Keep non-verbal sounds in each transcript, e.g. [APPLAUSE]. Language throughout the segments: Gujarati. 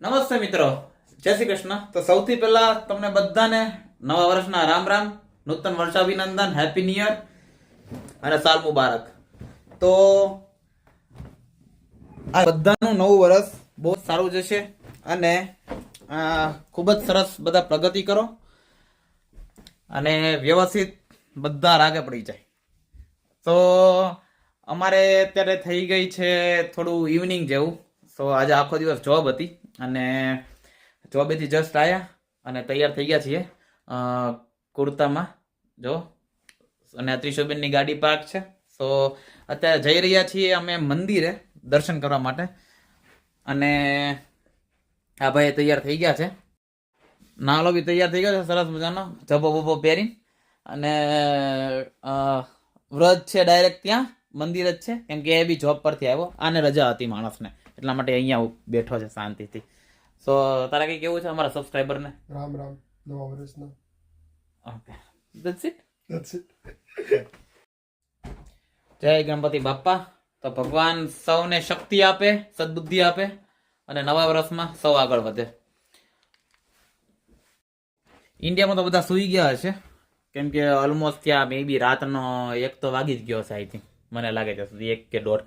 નમસ્તે મિત્રો. જય શ્રી કૃષ્ણ. તો સૌથી પહેલા તમને બધાને નવા વર્ષના રામ રામ, નૂતન વર્ષાભિનંદન હેપી ન્યુ યર અને સાલ મુબારક. તો આ બધાનું નવું વર્ષ બહુ સારું જશે અને ખૂબ જ સરસ બધા પ્રગતિ કરો અને વ્યવસ્થિત બધા રાગે પડી જાય. તો અમારે અત્યારે થઈ ગઈ છે થોડું ઇવનિંગ જેવું. સો આજે આખો દિવસ જોબ હતી અને જોબેથી જસ્ટ આવ્યા અને તૈયાર થઈ ગયા છીએ કુર્તામાં. જો, અને ત્રિશોબેનની ગાડી પાર્ક છે. સો અત્યારે જઈ રહ્યા છીએ અમે મંદિરે દર્શન કરવા માટે. અને આ ભાઈ તૈયાર થઈ ગયા છે. નાલો બી તૈયાર થઈ ગયો છે, સરસ મજાનો. જબો બબો પહેરીને. અને વ્રત છે ડાયરેક્ટ ત્યાં. મંદિર જ છે. કેમ કે એ બી જોબ પરથી આવ્યો. આને રજા હતી માણસને. એટલા માટે અહીંયા બેઠો છે શાંતિથી. સો તારે કઈ કેવું છે અમારા સબસ્ક્રાઈબરને રામ રામ. નવા વર્ષના. Okay that's it that's it. જય ગણપતિ બાપ્પા. તો ભગવાન સૌને શક્તિ આપે સદબુદ્ધિ આપે અને નવા વર્ષમાં સૌ આગળ વધે. ઇન્ડિયામાં તો બધા સૂઈ ગયા હશે. કેમ કે ઓલમોસ્ટ ત્યાં મે બી રાતનો એક તો વાગી જ ગયો છે આઈ થિંક મને લાગે છે, સુધી એક કે દોઢ.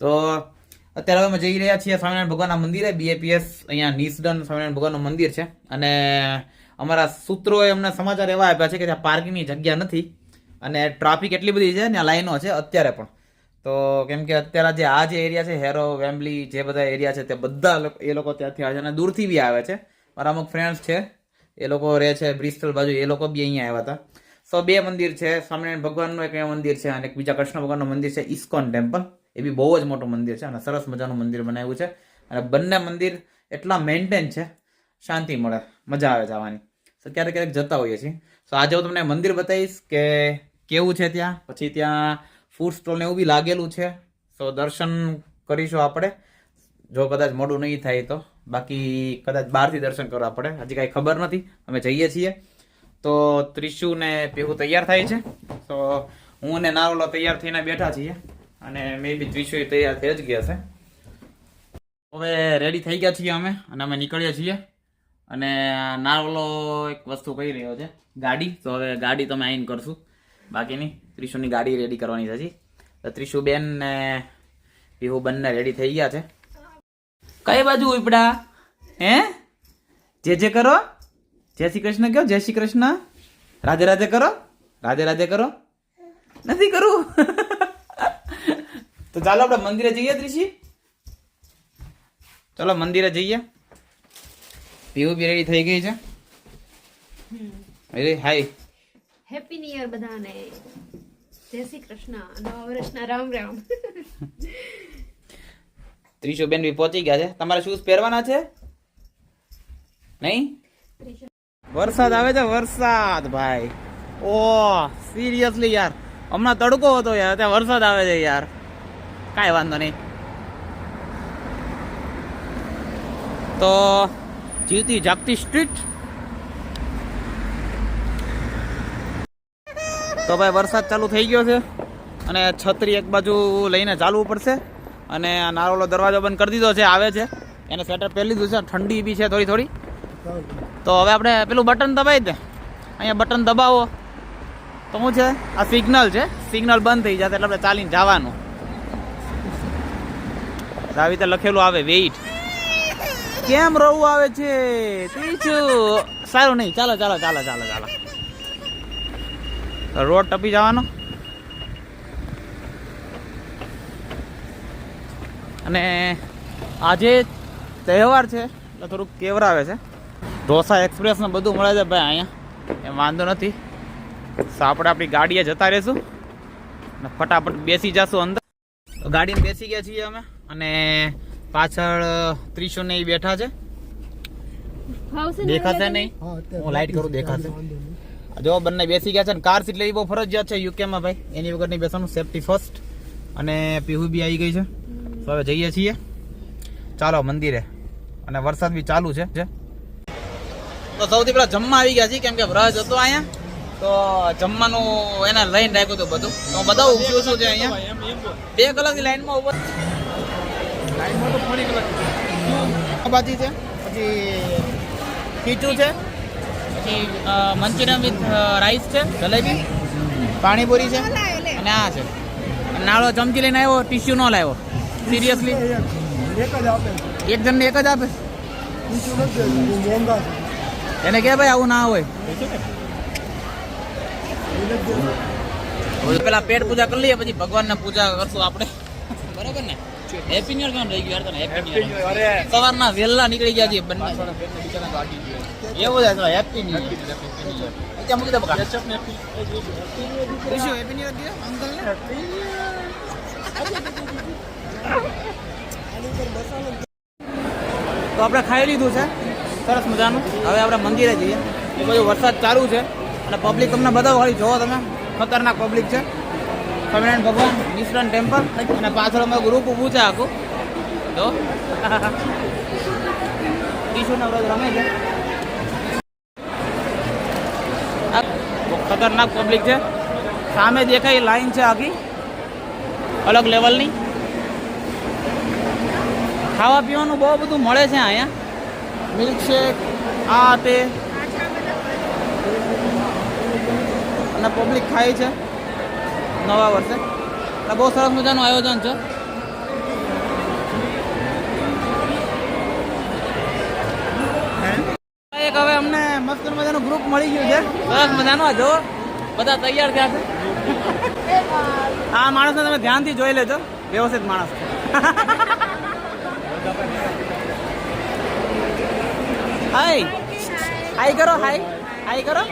તો અત્યારે અમે જઈ રહ્યા છીએ સ્વામિનારાયણ ભગવાનના મંદિરે બીએપીએસ અહીંયા નિસડન સ્વામિનારાયણ ભગવાનનું મંદિર છે. અને અમારા સૂત્રોએ અમને સમાચાર એવા આપ્યા છે કે ત્યાં પાર્કિંગની જગ્યા નથી અને ટ્રાફિક એટલી બધી છે ને લાઈનો છે અત્યારે પણ. તો કેમ કે અત્યારે જે આ જે એરિયા છે, હેરો, વેમ્બલી જે બધા એરિયા છે, તે બધા એ લોકો ત્યાંથી આવે છે અને દૂરથી બી આવે છે. મારા અમુક ફ્રેન્ડ્સ છે, એ લોકો રહે છે બ્રિસ્ટલ બાજુ, એ લોકો બી અહીંયા આવ્યા હતા. સો બે મંદિર છે, સ્વામિનારાયણ ભગવાનનું એક મંદિર છે અને એક બીજા કૃષ્ણ ભગવાનનું મંદિર છે, ઇસ્કોન ટેમ્પલ. એ બી બહુ જ મોટું મંદિર છે અને સરસ મજાનું મંદિર બનાવ્યું છે. અને બંને મંદિર એટલા મેન્ટેન છે, શાંતિ મળે, મજા આવે જવાની. તો ક્યારેક ક્યારેક જતા હોઈએ છીએ. સો આજે હું તમને મંદિર બતાવીશ કે કેવું છે ત્યાં. પછી ત્યાં ફૂડ સ્ટોલ ને એવું બી લાગેલું છે. સો દર્શન કરીશું આપણે. જો કદાચ મોડું નહીં થાય તો. બાકી કદાચ બહારથી દર્શન કરવા પડે. હજી કાંઈ ખબર નથી. અમે જઈએ છીએ. તો ત્રિશુ ને પેહુ તૈયાર થાય છે. તો હું અને નારોલો તૈયાર થઈને બેઠા છીએ અને મે બી ત્રિશુ તૈયાર થઈ જ ગયા છે. હવે રેડી થઈ ગયા છીએ અમે અને અમે નીકળ્યા છીએ. અને નારોલો એક વસ્તુ કહી રહ્યો છે, ગાડી. તો હવે ગાડી તમે આઈન કરશું. બાકીની ત્રિશુની ગાડી રેડી કરવાની છે તો ત્રિશુ બેન ને પીહુ બંને રેડી થઈ ગયા છે. કઈ બાજુ ઉપડા? હે? જે જે કરો? જય શ્રી કૃષ્ણ કહો જય શ્રી કૃષ્ણ. રાધે રાધે કરો રાધે રાધે કરો. નથી કરવું [LAUGHS] તો ચાલો આપણે મંદિરે જઈએ ત્રિશી. ચાલો મંદિરે જઈએ. પીવું બી રેડી થઈ ગઈ છે. અરે હાય હેપી ન્યુ યર બધાને. જય શ્રી કૃષ્ણ. નવા વર્ષના રામ રામ. [LAUGHS] ત્રીસો બેન બી પહોંચી ગયા છે. તમારે શૂઝ પહેરવાના છે? નહીં? વરસાદ આવે છે? વરસાદ, ભાઈ. ઓ સિરિયસલી યાર. હમણાં તડકો હતો યાર, ત્યાં વરસાદ આવે છે યાર. કાંઈ વાંધો નહીં. તો જીવતી જાગતી સ્ટ્રીટ તો ભાઈ, વરસાદ ચાલુ થઈ ગયો છે. અને છત્રી એક બાજુ લઈને ચાલવું પડશે. અને આ નારોલો દરવાજો બંધ કરી દીધો છે, આવે છે. એને સ્વેટર પહેરી દીધું છે. ઠંડી બી છે થોડી થોડી. તો હવે આપણે પેલું બટન દબાવી દે. અહીંયા બટન દબાવો. તો શું છે? આ સિગ્નલ છે. સિગ્નલ બંધ થઈ જશે એટલે આપણે ચાલીને જવાનું. આવી રીતે લખેલું આવે વેઇટ કેમ રહું આવે છે? સારું નહીં. ચાલો ચાલો ચાલો ચાલો ચાલો. રોડ ટપી જવાનો. અને આજે તહેવાર છે, એટલે થોડુંક કેવરાવે છે. ઢોસા એક્સપ્રેસ ને બધું મળે છે ભાઈ અહીંયા. એમ વાંધો નથી. તો આપણે આપણી ગાડીએ જતા રહીશું. અને ફટાફટ બેસી જશું અંદર. ગાડી ગાડીમાં બેસી ગયા છીએ અમે. અને પાછળ ત્રીસો ને બેઠા છે. દેખાશે નહીં? હું લાઈટ કરું દેખાશે. જો બંને બેસી ગયા છે ને કાર સીટ લેવી બહુ ફરજિયાત છે યુકેમાં ભાઈ. એની વગર નહીં બેસવાનું. સેફટી ફર્સ્ટ અને પીહુ બી આવી ગઈ છે. તો હવે જઈએ છીએ. ચાલો મંદિરે. અને વરસાદ બી ચાલુ છે જે. તો સૌથી પહેલાં જમવા આવી ગયા છીએ કેમ કે વ્રજ હતો અહીંયા. તો જમવાનું એને લઈને રાખ્યું હતું બધું. તો બધા બતાવું શું છે અહીંયા. બે કલાકની લાઈનમાં ઊભો બાજી છે પછી ખીચું છે પછી મંચુરિયન વિથ રાઈસ છે જલેબી. પાણીપુરી છે. અને આ છે. નાળો ચમચી લઈને આવ્યો ટીસ્યુ ન લાવ્યો. સિરિયસલી એક જ આપે. એક જણને એક જ આપે? મોંઘા એને કે ભાઈ આવું ના હોય પેલા પેટ પૂજા કરી લઈએ પછી ભગવાન ને પૂજા કરશું આપણે બરોબર ને હેપી ન્યુ કેમ રહી ગયું યાર હેપી ન્યુ સવારના વહેલા નીકળી ગયા છીએ બંને એવું છે ચલો હેપી ન્યુ ત્યાં મૂકી દે બકા Vishu happy new year uncle ને તો આપણે ખાઈ લીધું છે સરસ મજાનું. હવે આપણે મંદિરે જઈએ. એ બધું વરસાદ ચાલુ છે. અને પબ્લિક તમને બતાવો, ખાલી જોવો તમે. ખતરનાક પબ્લિક છે. સ્વામિનારાયણ ભગવાન નિષ્ણાન ટેમ્પલ અને પાછળ અમે ગ્રુપ ઊભું છે આખું. તો [LAUGHS] ઈશુના વ્રત રમે છે. ખતરનાક પબ્લિક છે. સામે દેખાય લાઈન છે આખી. અલગ લેવલની ખાવા પીવાનું બહુ બધું મળે છે અહીંયા. મિલ્કશેક આ તે. અને પબ્લિક ખાય છે. નવા વર્ષે. એટલે બહુ સરસ મજાનું આયોજન છે. એક હવે અમને મસ્ત મજાનું ગ્રુપ મળી ગયું છે. સરસ મજાનું જો બધા તૈયાર થયા છે. [LAUGHS] આ માણસને તમે ધ્યાનથી જોઈ લેજો. વ્યવસ્થિત માણસ છે. [LAUGHS] હાય હાય કરો હાય હાય કરો.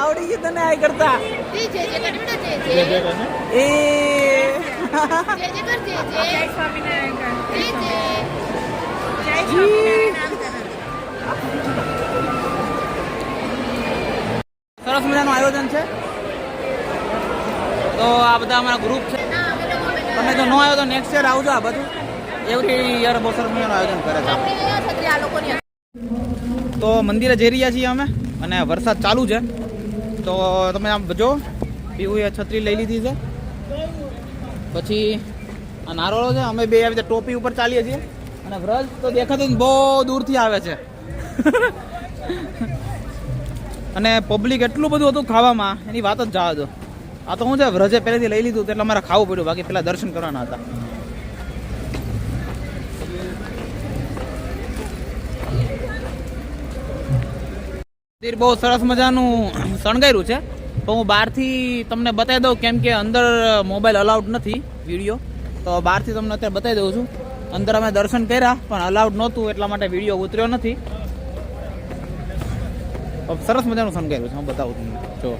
આવડી ગયું તને હાય કરતા. એ. સરસ મજાનું આયોજન છે. તો આ બધા અમારા ગ્રુપ છે. તમે જો ન આવ્યો તો નેક્સ્ટ યર આવજો આ બધું. એવરી યર બહુ સરસ આયોજન કરે છે. તો મંદિરે જઈ રહ્યા છીએ અમે, અને વરસાદ ચાલુ છે. તો તમે આમ જો પીવું છત્રી લઈ લીધી છે. પછી આ નારોળો છે, અમે બે આવી રીતે ટોપી ઉપર ચાલીએ છીએ. અને વ્રજ તો દેખાતું બહુ દૂરથી આવે છે. અને પબ્લિક એટલું બધું હતું ખાવામાં, એની વાત જ જવા દો. આ તો હું છે, વ્રજે પહેલેથી લઈ લીધું એટલે અમારે ખાવું પડ્યું. બાકી પેલા દર્શન કરવાના હતા. મંદિર બહુ સરસ મજાનું શણગાર્યું છે તો હું બહારથી તમને બતાવી દઉં કેમ કે અંદર મોબાઈલ અલાઉડ નથી વીડિયો તો બહારથી તમને અત્યારે બતાવી દઉં છું અંદર અમે દર્શન કર્યા પણ અલાઉડ નહોતું એટલા માટે વીડિયો ઉતર્યો નથી સરસ મજાનું શણગાર્યું છે હું બતાવું તમને જો.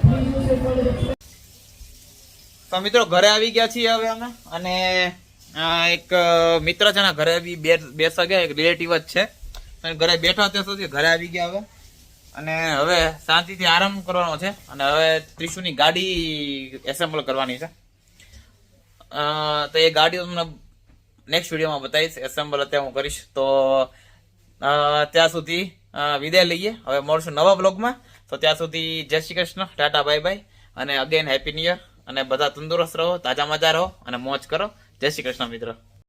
Please use your toilet તો મિત્રો ઘરે આવી ગયા છીએ હવે અમે. અને એક મિત્ર છે ને ઘરે બી બે- બેસવા ગયા, એક રિલેટિવ જ છે. ઘરે બેઠા ત્યાં સુધી ઘરે આવી ગયા હવે. અને હવે શાંતિથી આરામ કરવાનો છે. અને હવે ત્રિશુની ગાડી એસેમ્બલ કરવાની છે. તો એ ગાડી તમને નેક્સ્ટ વિડીયોમાં બતાવીશ. એસેમ્બલ અત્યારે હું કરીશ. તો ત્યાં સુધી વિદાય લઈએ. હવે મળશું નવા બ્લોગમાં તો ત્યાં સુધી જય Shri Krishna. Tata, bye bye. અને અગેન હેપી ન્યુ યર અને બધા તંદુરસ્ત રહો તાજા મજા રહો અને મોજ કરો. જય શ્રી કૃષ્ણ મિત્રો.